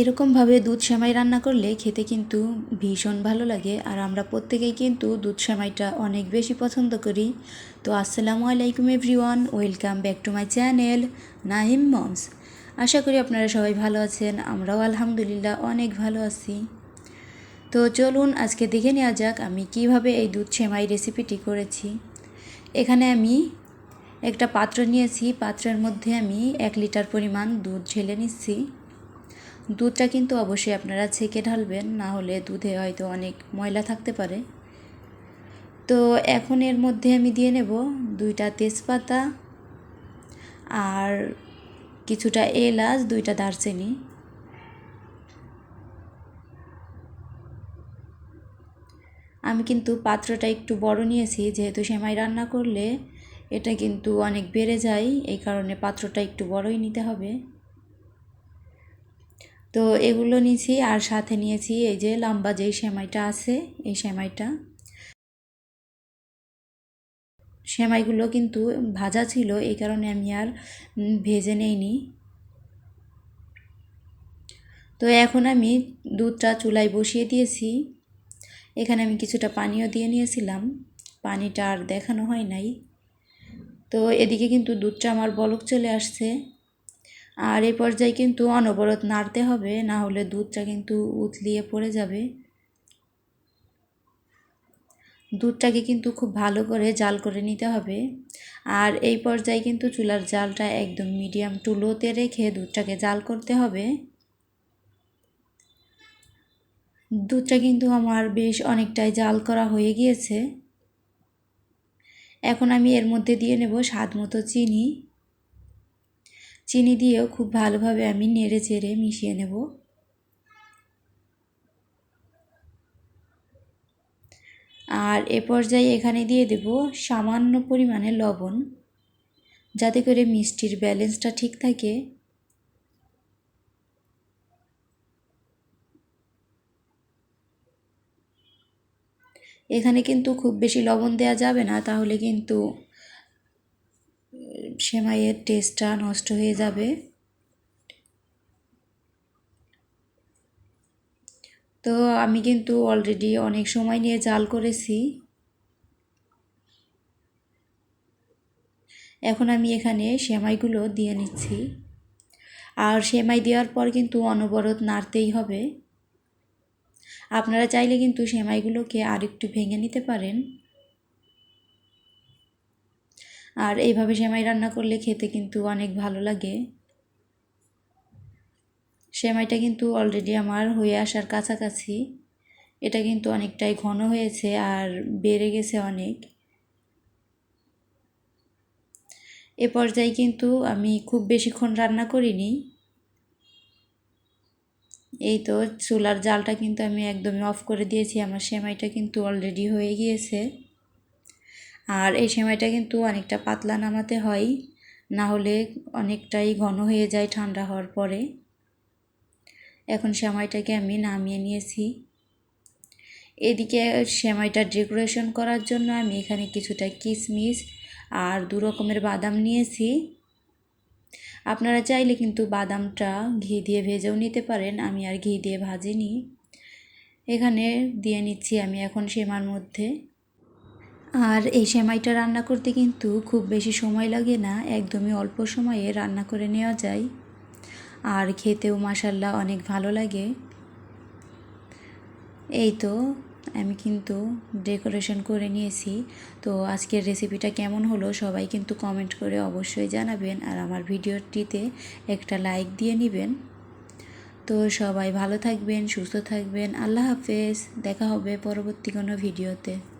এরকমভাবে দুধ সেমাই রান্না করলে খেতে কিন্তু ভীষণ ভালো লাগে, আর আমরা প্রত্যেকেই কিন্তু দুধ সেমাইটা অনেক বেশি পছন্দ করি। তো আসসালামু আলাইকুম everyone, welcome back to my channel Nahim moms. আশা করি আপনারা সবাই ভালো আছেন, আমরাও আলহামদুলিল্লাহ অনেক ভালো আছি। তো চলুন আজকে দেখে নেওয়া যাক আমি কীভাবে এই দুধ সেমাই রেসিপিটি করেছি। এখানে আমি একটা পাত্র নিয়েছি, পাত্রের মধ্যে আমি এক লিটার পরিমাণ দুধ ঢেলে নিচ্ছি। দুধটা কিন্তু অবশ্যই আপনারা ছেঁকে ঢালবেন, না হলে দুধে হয়তো অনেক ময়লা থাকতে পারে। তো এখন এর মধ্যে আমি দিয়ে নেব দুইটা তেজপাতা আর কিছুটা এলাচ, দুইটা দারচিনি। আমি কিন্তু পাত্রটা একটু বড় নিয়েছি, যেহেতু সেমাই রান্না করলে এটা কিন্তু অনেক বেড়ে যায়, এই কারণে পাত্রটা একটু বড়ই নিতে হবে। তো এগুলো নিয়েছি আর সাথে নিয়েছি এই যে লম্বা যেই সেমাইটা আছে, এই সেমাইটা। সেমাইগুলো কিন্তু ভাজা ছিল, এই কারণে আমি আর ভেজে নেইনি। তো এখন আমি দুধটা চুলায় বসিয়ে দিয়েছি। এখানে আমি কিছুটা পানিও দিয়ে নিয়েছিলাম। পানিটা আর দেখানো হয় নাই। তো এদিকে কিন্তু দুধটা আমার বলক চলে আসছে। আর এই পর্যায়ে কিন্তু অনবরত নাড়তে হবে, না হলে দুধটা কিন্তু উতলিয়ে পড়ে যাবে। দুধটাকে কিন্তু খুব ভালো করে জাল করে নিতে হবে। আর এই পর্যায়ে কিন্তু চুলার জালটা একদম মিডিয়াম টু লোতে রেখে দুধটাকে জাল করতে হবে। দুধটা কিন্তু আমার বেশ অনেকটাই জাল করা হয়ে গিয়েছে। এখন আমি এর মধ্যে দিয়ে নেব স্বাদ মতো চিনি। চিনি দিয়েও খুব ভালোভাবে আমি নেড়ে চেড়ে মিশিয়ে নেব। আর এ পর্যায়ে এখানে দিয়ে দেব সামান্য পরিমাণে লবণ, যাতে করে মিষ্টির ব্যালেন্সটা ঠিক থাকে। এখানে কিন্তু খুব বেশি লবণ দেওয়া যাবে না, তাহলে কিন্তু সেমাইয়ের টেস্টটা নষ্ট হয়ে যাবে। তো আমি কিন্তু অলরেডি অনেক সময় নিয়ে জাল করেছি। এখন আমি এখানে সেমাইগুলো দিয়ে নিচ্ছি। আর সেমাই দেওয়ার পর কিন্তু অনবরত নাড়তেই হবে। আপনারা চাইলে কিন্তু সেমাইগুলোকে আরেকটু ভেঙে নিতে পারেন। আর এইভাবে সেমাই রান্না করলে খেতে কিন্তু অনেক ভালো লাগে। সেমাইটা কিন্তু অলরেডি আমার হয়ে আসার কাছাকাছি। এটা কিন্তু অনেকটাই ঘন হয়েছে আর বেড়ে গেছে অনেক। এ পর্যায়ে কিন্তু আমি খুব বেশিক্ষণ রান্না করিনি। এই তো চুলার জালটা কিন্তু আমি একদমই অফ করে দিয়েছি, আমার সেমাইটা কিন্তু অলরেডি হয়ে গিয়েছে। আর এই সেমাইটা কিন্তু অনেকটা পাতলা নামাতে হয়, না হলে অনেকটাই ঘন হয়ে যায় ঠান্ডা হওয়ার পরে। এখন সেমাইটাকে আমি নামিয়ে নিয়েছি। এদিকে সেমাইটা ডেকোরেশন করার জন্য আমি এখানে কিছুটা কিশমিশ আর দু রকমের বাদাম নিয়েছি। আপনারা চাইলে কিন্তু বাদামটা ঘি দিয়ে ভেজেও নিতে পারেন, আমি আর ঘি দিয়ে ভাজিনি। এখানে দিয়ে নিচ্ছি আমি এখন সেমার মধ্যে। আর এই সেমাইটা রান্না করতে কিন্তু খুব বেশি সময় লাগে না, একদমই অল্প সময়ে রান্না করে নেওয়া যায়। আর খেতেও মাসাল্লাহ অনেক ভালো লাগে। এই তো, আমি কিন্তু ডেকোরেশন করে নিয়েছি। তো আজকের রেসিপিটা কেমন হলো সবাই কিন্তু কমেন্ট করে অবশ্যই জানাবেন আর আমার ভিডিওটিতে একটা লাইক দিয়ে নেবেন। তো সবাই ভালো থাকবেন, সুস্থ থাকবেন, আল্লাহ হাফেজ, দেখা হবে পরবর্তী কোনো ভিডিওতে।